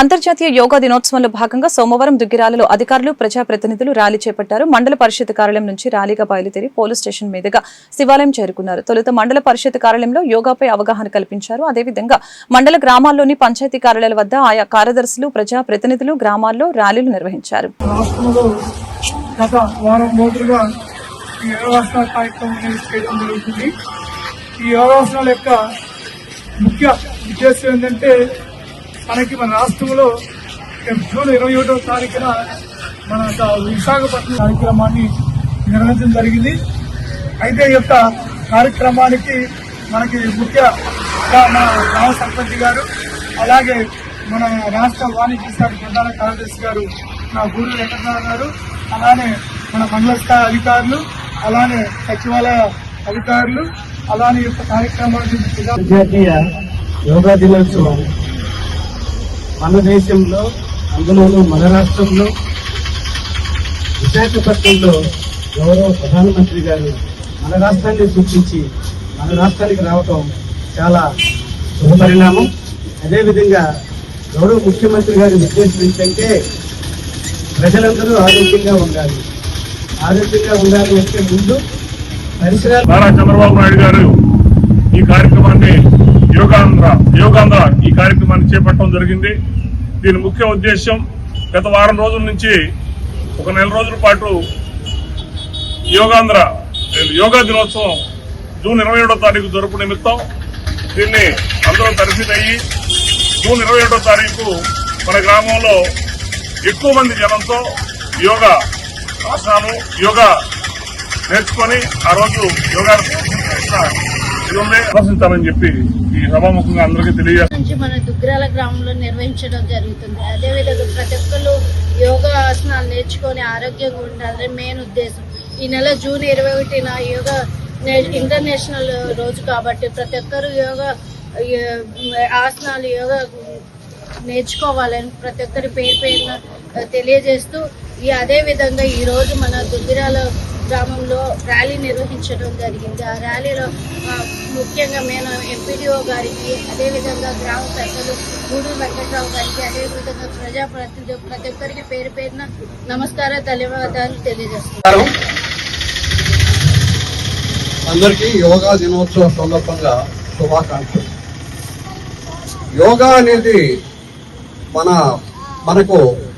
అంతర్జాతీయ యోగా దినోత్సవంలో భాగంగా సోమవారం దుగ్గిరాలలో అధికారులు ప్రజాప్రతినిధులు ర్యాలీ చేపట్టారు. మండల పరిషత్ కార్యాలయం నుంచి ర్యాలీగా బయలుదేరి పోలీస్ స్టేషన్ మీదుగా శివాలయం చేరుకున్నారు. తొలుత మండల పరిషత్ కార్యాలయంలో యోగాపై అవగాహన కల్పించారు. అదేవిధంగా మండల గ్రామాల్లోని పంచాయతీ కార్యాలయాల వద్ద ఆయా కార్యదర్శులు ప్రజాప్రతినిధులు గ్రామాల్లో ర్యాలీలు నిర్వహించారు. ఈ యోగాసనాల యొక్క ముఖ్య ఉద్దేశం ఏంటంటే మనకి మన రాష్ట్రంలో జూన్ ఇరవై ఒకటో తారీఖున మన విశాఖపట్నం కార్యక్రమాన్ని నిర్వహించడం జరిగింది. అయితే ఈ యొక్క కార్యక్రమానికి మనకి ముఖ్య మన గ్రామ సర్పంచ్ గారు అలాగే మన రాష్ట్ర వాణిజ్య శాఖ ప్రధాన కార్యదర్శి గారు నా గూరు వెంకటరావు గారు అలానే మన మండల స్థాయి అధికారులు అలానే సచివాలయ అధికారులు అలానే ఈ యొక్క కార్యక్రమాన్ని యోగా దినోత్సవం మన దేశంలో అందులోనూ మన రాష్ట్రంలో విశాఖపట్నంలో గౌరవ ప్రధానమంత్రి గారు మన రాష్ట్రాన్ని సూచించి మన రాష్ట్రానికి రావటం చాలా శుభపరిణామం అదేవిధంగా గౌరవ ముఖ్యమంత్రి గారి ఉద్దేశం ఏంటంటే ప్రజలందరూ ఆరోగ్యంగా ఉండాలి. ఆరోగ్యంగా ఉండాలి అంటే ముందు పరిసరాలు నారా చంద్రబాబు నాయుడు గారు ఈ కార్యక్రమాన్ని యోగాంధ్ర యోగాంధ్ర ఈ కార్యక్రమాన్ని చేపట్టడం జరిగింది. దీని ముఖ్య ఉద్దేశం గత వారం రోజుల నుంచి ఒక నెల రోజుల పాటు యోగాంధ్ర యోగా దినోత్సవం జూన్ ఇరవై ఏడో తారీఖు జరుపు నిమిత్తం దీన్ని అందరూ తరఫీదు అయ్యి జూన్ ఇరవై ఏడో తారీఖు మన గ్రామంలో ఎక్కువ మంది జనంతో యోగా ఆసనాలు యోగా నేర్చుకొని ఆ రోజు యోగా ప్రదర్శించాలని చెప్పి ఈ సభాముఖంగా అందరికీ తెలియజేస్తాను నుంచి మన దుగ్రాల గ్రామంలో నిర్వహించడం జరుగుతుంది. అదేవిధంగా ప్రతి ఒక్కరు యోగా ఆసనాలు నేర్చుకొని ఆరోగ్యంగా ఉండాలని మెయిన్ ఉద్దేశం. ఈ నెల జూన్ ఇరవై ఒకటిన యోగా నే- ఇంటర్నేషనల్ రోజు కాబట్టి ప్రతి ఒక్కరు యోగా ఆసనాలు యోగా నేర్చుకోవాలని ప్రతి ఒక్కరి పేరు పేరున తెలియజేస్తూ ఈ అదే విధంగా ఈ రోజు మన దుగ్గిరాల గ్రామంలో ర్యాలీ నిర్వహించడం జరిగింది. ఆ ర్యాలీలో ముఖ్యంగా నేను ఎంపీడీఓ గారికి అదేవిధంగా గ్రామ పెద్దలు గూడూరు వెంకట్రావు గారికి అదేవిధంగా ప్రజాప్రతినిధి ప్రతి ఒక్కరికి పేరు పేరున నమస్కార ధన్యవాదాలు తెలియజేస్తున్నాను అందరికీ యోగా దినోత్సవ సందర్భంగా శుభాకాంక్షలు. యోగా అనేది మన మనకు